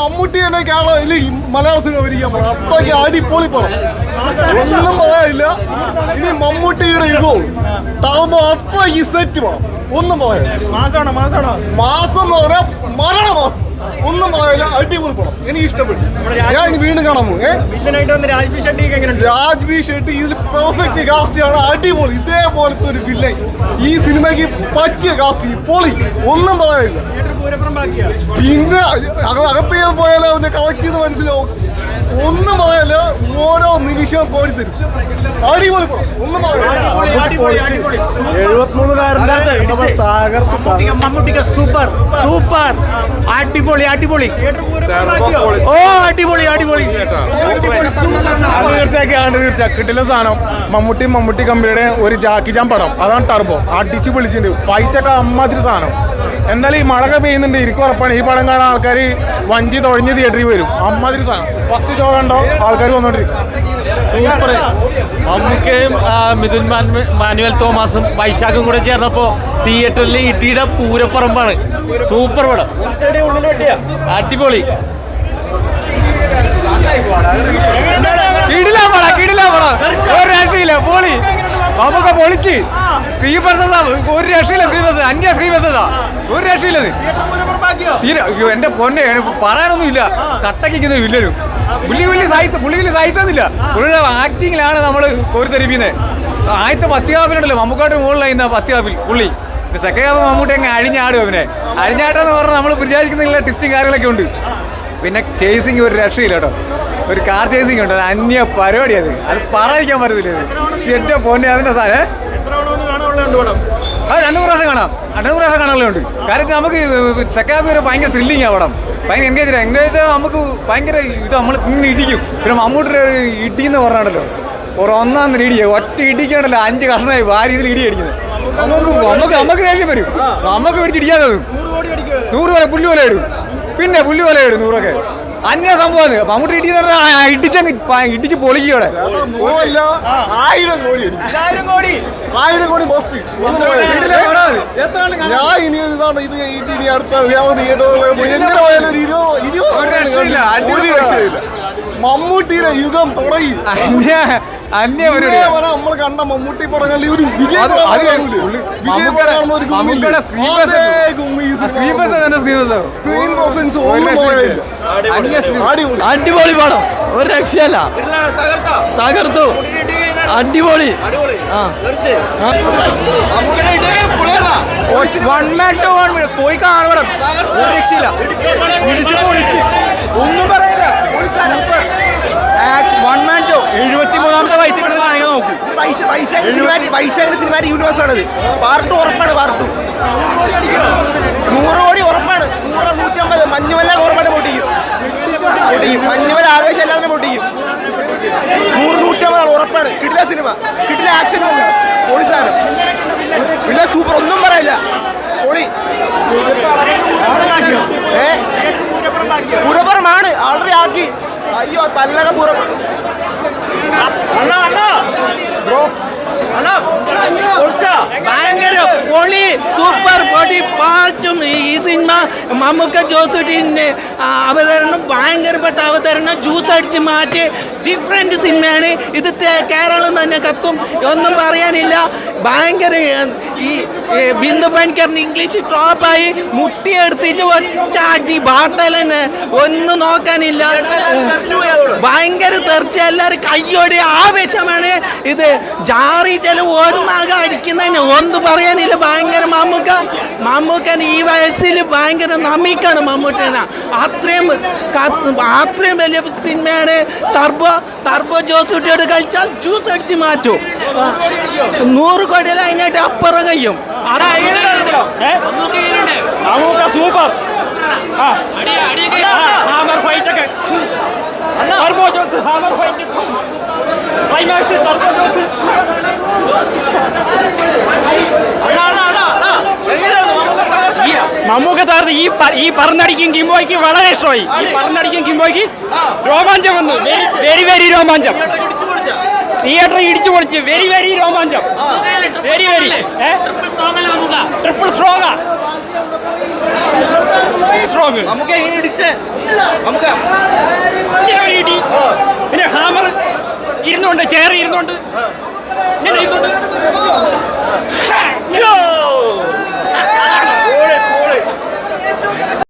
മമ്മൂട്ടിയെ കാണാൻ ഇല്ല മലയാള സിനിമ വരിക്കാൻ പോകണം അത്രയ്ക്ക് അടിപൊളി പടം. ഒന്നും പറയാനില്ല. ഇനി മമ്മൂട്ടിയുടെ യുഗവും. താവുമ്പോ അത്ര ഈ സെറ്റ് വേണം. ഒന്നും പറയാനില്ല. മാസം എന്ന് പറയാൻ മരണ മാസം ഒന്നും പറയില്ല അടിപൊളി പടം. എനിക്ക് ഇഷ്ടപ്പെട്ടു. ഞാൻ ഇനി വീണ്ടും കാണാൻ പോകും. രാജ്ബി ഷെട്ടി ഇതിൽ പെർഫെക്റ്റ് കാസ്റ്റ് ആണ്. അടിപൊളി. ഇതേപോലത്തെ ഒരു വില്ലൻ ഈ സിനിമയ്ക്ക് പറ്റിയ കാസ്റ്റ് പൊളി ഒന്നും പറയില്ല പിന്നെ അകത്ത് പോയാലോ അവനെ കളക്ട് ചെയ്ത് മനസ്സിലാവും. ഒന്നും പറയല്ല ഓരോ നിമിഷവും കോരി തരും. അടിപൊളി പടം. ഒന്നും അടിപൊളി, അടിപൊളി, തകർത്ത് മമ്മൂട്ടിക്ക മമ്മൂട്ടിക്ക സൂപ്പർ സൂപ്പർ അടിപൊളി അടിപൊളി. ഓ അടിപൊളി അടിപൊളി. തീർച്ചയായും തീർച്ചയായും കിട്ടില്ല സാധനം. മമ്മൂട്ടി മമ്മൂട്ടി കമ്പനിയുടെ ഒരു ജാക്കി ജാൻ പടം. അതാണ് ടർബോ അടിച്ച് വിളിച്ചിട്ടുണ്ട് ഫൈറ്റ് ഒക്കെ അമ്മാതിരി സാധനം. എന്തായാലും ഈ മഴയൊക്കെ പെയ്യുന്നുണ്ട്. എനിക്ക് ഉറപ്പാണ്. ഈ പടം കാണാൻ ആൾക്കാർ വഞ്ചി തൊഴിഞ്ഞ് തിയേറ്ററിൽ വരും. അമ്മാതിരി സാധനം. ഫസ്റ്റ് ഷോ കണ്ടോ? ആൾക്കാർ വന്നോണ്ടിരിക്കും. സൂപ്പർ. മമ്മൂക്കയും മിഥുൻ മാനുവൽ തോമസും വൈശാഖും കൂടെ ചേർന്നപ്പോ തിയേറ്ററിൽ ഇട്ടിയുടെ പൂരപ്പറമ്പാണ്. സൂപ്പർ പടം. അടിപൊളി. കിടിലാ പട കിടിലാ പട. ഒരു രക്ഷയില്ല പൊളി. പൊളിച്ച്. സ്ക്രീൻ ഒരു രക്ഷയില്ല സ്ക്രീൻ അന്യ സ്ക്രീൻ രക്ഷയില്ല എന്റെ പൊന്നെ പറയാനൊന്നും പറയാനൊന്നുമില്ല. കട്ടക്കിക്കുന്ന വില്ലനും. പുള്ളി വലിയ സഹിച്ച പുള്ളി വലിയ സഹിച്ചതില്ല. പുള്ളിയുടെ ആക്ടിങ്ങിലാണ് നമ്മൾ കോരിത്തെരിപ്പിക്കുന്നത് ആദ്യത്തെ ഫസ്റ്റ് ഹാഫിലുണ്ടല്ലോ മമ്മൂക്കാട്ട് മുകളിലായിരുന്ന ഫസ്റ്റ് ഹാഫിൽ പുള്ളി. സെക്കൻഡ് ഹാഫ് മമ്മൂട്ടി അങ്ങ് അഴിഞ്ഞാടും അവനെ. അഴിഞ്ഞാട്ടെന്ന് പറഞ്ഞാൽ നമ്മൾ വിചാരിക്കുന്നില്ല ടിസ്റ്റിങ് കാര്യങ്ങളൊക്കെ ഉണ്ട്. പിന്നെ ചേസിങ് ഒരു രക്ഷയില്ല കേട്ടോ. ഒരു കാർ ചേസിങ് ഉണ്ട്. അന്യ പരിപാടി അത് അത് പറയാതിരിക്കാൻ പറ്റത്തില്ല ഷെറ്റോ ഷെറ്റ അതിന്റെ സാറേ സാധനം അത് രണ്ടു പ്രാവശ്യം കാണാം. രണ്ടു പ്രാവശ്യം കാണാനേ ഉണ്ട് കാര്യത്തിൽ നമുക്ക് സെക്കൻഡ് ഹാഫ് ഭയങ്കര ത്രില്ലിങ് ആ പടം. ഭയങ്കര എൻഗേജ് എൻഗേജ് നമുക്ക് ഭയങ്കര ഇത് നമ്മൾ തിങ്ങി ഇടിക്കും. പിന്നെ മമ്മൂട്ടിയുടെ ഒരു ഇടി എന്ന് പറഞ്ഞാണല്ലോ. ഒരു ഒന്നാം ഇടിയ ഒറ്റ ഇടിക്കാണല്ലോ. അഞ്ച് കഷ്ണമായി വാരി ഇതിൽ ഇടി അടിക്കുന്നത്. നമുക്ക് നമുക്ക് നമുക്ക് ദേഷ്യം വരും. നമുക്ക് പിടിച്ചിടിക്കാതെ വരും. നൂറ് പോലെ പുല്ല് പോലെ ഇടും. പിന്നെ പുല്ല് പോലെ ഇടും നൂറൊക്കെ. അന്യ സംഭവം മമ്മൂട്ടി ഇടി ഇടിച്ചങ്ങ് ഇടിച്ച് പൊളിക്കോടെ ആയിരം കോടി ആയിരം കോടി. ആയിരം കോടി പോസ്റ്റ് ഞാൻ ഇനി ഇതാണ് ഇത് കഴിഞ്ഞിട്ട് ഇനി അടുത്ത വേറെ തിയേറ്ററുകളിൽ പോയി എങ്ങനെ പോയാലും ഒരു ഇരുപത് ഇരുപത് ഒരു രക്ഷയില്ല, മമ്മൂട്ടിയുടെ യുഗം തുടങ്ങി. നമ്മൾ കണ്ട മമ്മൂട്ടി പടങ്ങളിൽ ഒരു സ്ക്രീൻ പ്രസൻസ് ഒന്നും പോയില്ല അടിപൊളി പടം. ഒരു രക്ഷയല്ല. തകർത്തു. അടിപൊളി. ആ. വൺ മാൻ ഷോ ആണ് പോയി കാണണം ഒരു രക്ഷയില്ല. ഒന്നും പറയില്ല വൺ മാൻ ഷോ എഴുപത്തി മൂന്നാമത്തെ പൈസ കിടന്ന് കാണിക്കാൻ പൈസ പൈസ സിനിമാറ്റിക് യൂണിവേഴ്സ് ആണത്. പാർട്ട് ഉറപ്പാണ് പാർട്ട്. നൂറ് കോടി ഉറപ്പാണ്. നൂറ് നൂറ്റമ്പത് മഞ്ഞുമല്ല ഉറപ്പായിട്ട് പൊട്ടിക്കും പൊട്ടിക്കും മഞ്ഞുമല ആവേശം എല്ലാവരും പൊട്ടിക്കും നൂറ് നൂറ്റമ്പതാണ് ഉറപ്പാണ്. കിട്ടില്ല സിനിമ കിട്ടില്ല ആക്ഷൻ മൂവി സാധനം. പിന്നെ സൂപ്പർ ഒന്നും പറയില്ല. പുറം ഭയങ്കര പൊളി സൂപ്പർ പൊടി പാച്ചും ഈ സിനിമ മമ്മൂക്ക ജോസുട്ടിന്റെ അവതരണം ഭയങ്കരപ്പെട്ട അവതരണം ജ്യൂസ് അടിച്ച് മാറ്റി ഡിഫറെന്റ് സിനിമയാണ് ഇത് കേരളം തന്നെ കത്തും. ഒന്നും പറയാനില്ല. ഭയങ്കര ഈ ബിന്ദു പണിക്കറിന് ഇംഗ്ലീഷ് ടോപ്പായി മുട്ടിയെടുത്തിട്ട് ഒറ്റാട്ടി ബാട്ടലന് ഒന്നും നോക്കാനില്ല. ഭയങ്കര തെർച്ച എല്ലാവരും കയ്യോടെ ആവേശമാണ്. ഇത് ജാറി ചില ഒന്നാകെ അടിക്കുന്നതിന് ഒന്നും പറയാനില്ല. ഭയങ്കര മമ്മൂക്ക. മമ്മൂക്കൻ ഈ വയസ്സിൽ ഭയങ്കര നമിക്കാണ് മമ്മൂട്ടിനെ. അത്രയും അത്രയും വലിയ സിനിമയാണ് ടർബോ ടർബോ ജോസ് കുട്ടിയോട് കഴിച്ചാൽ ജ്യൂസ് അടിച്ച് മാറ്റും. നൂറ് കോടിയിൽ അതിനായിട്ട് അപ്പുറം കഴിയും. സൂപ്പർ ഹാമർ ഫൈറ്റ് ഒക്കെ. ടർബോ ഹാമർ ഫൈറ്റ് മമ്മൂക്ക താർന്ന് ഈ ഈ പറന്നടിക്കും കിംബോയ്ക്ക് വളരെ ഇഷ്ടമായി. ഈ പറന്നടിക്കും കിംബോയ്ക്ക് രോമാഞ്ചം വന്നു. വെരി വെരി രോമാഞ്ചം. തിയേറ്റർ ഇടിച്ചു പൊളിച്ച്. വെരി വെരി രോമാഞ്ചം. Very very. Triple strong strong നമുക്ക് എങ്ങനെ ഇടിച്ച്? നമുക്ക് ഇങ്ങനെ ഇടി. പിന്നെ ഹാമർ ഇരുന്നുകൊണ്ട് ചെയർ ഇരുന്നുകൊണ്ട്.